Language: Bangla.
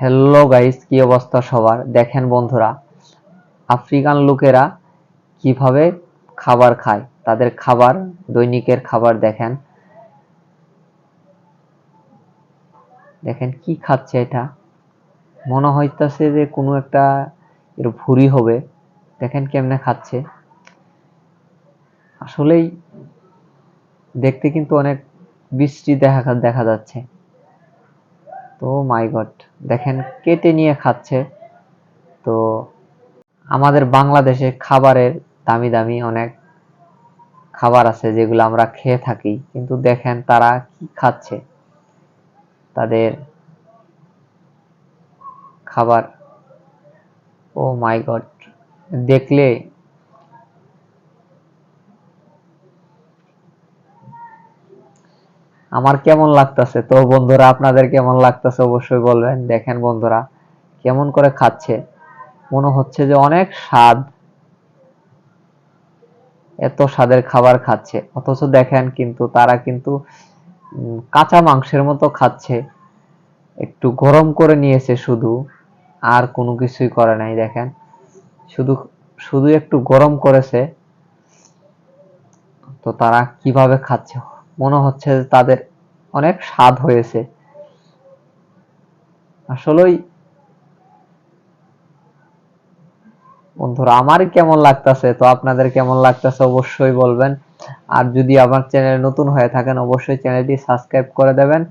হ্যালো গাইস কি অবস্থা সবার? দেখেন বন্ধুরা, আফ্রিকান লোকেরা কীভাবে খাবার খায়? তাদের খাবার, দৈনিকের খাবার দেখেন। দেখেন কি খাচ্ছে এটা? মনে হইতাছে যে কোনো একটা এর ভুঁড়ি হবে। দেখেন কেমনে খাচ্ছে। আসলেই দেখতে কিন্তু অনেক বৃষ্টি দেখা দেখা যাচ্ছে। তো মাই গড দেখেন কেটে নিয়ে খাচ্ছে। তো আমাদের বাংলাদেশে খাবারের দামি দামি অনেক খাবার আছে যেগুলো আমরা খেয়ে থাকি, কিন্তু দেখেন তারা কি খাচ্ছে। তাদের খাবার ও মাই গড দেখলে আমার কেমন লাগতেছে? তো বন্ধুরা, আপনাদের কেমন লাগতেছে অবশ্যই বলবেন। দেখেন বন্ধুরা, কেমন করে খাচ্ছে। মনে হচ্ছে যে অনেক স্বাদ, এত স্বাদের খাবার খাচ্ছে। অথচ দেখেন কিন্তু তারা কিন্তু কাঁচা মাংসের মতো খাচ্ছে। একটু গরম করে নিয়েছে শুধু, আর কোনো কিছুই করে নাই, দেখেন। শুধু শুধু একটু গরম করেছে। তো তারা কীভাবে খাচ্ছে? হচ্ছে যে তাদের অনেক স্বাদ হয়েছে। আসলেই বন্ধুরা আমার কেমন লাগতেছে, তো আপনাদের কেমন লাগতেছে অবশ্যই বলবেন। আর যদি আমার চ্যানেল নতুন হয়ে থাকেন, অবশ্যই চ্যানেলটি সাবস্ক্রাইব করে দেবেন।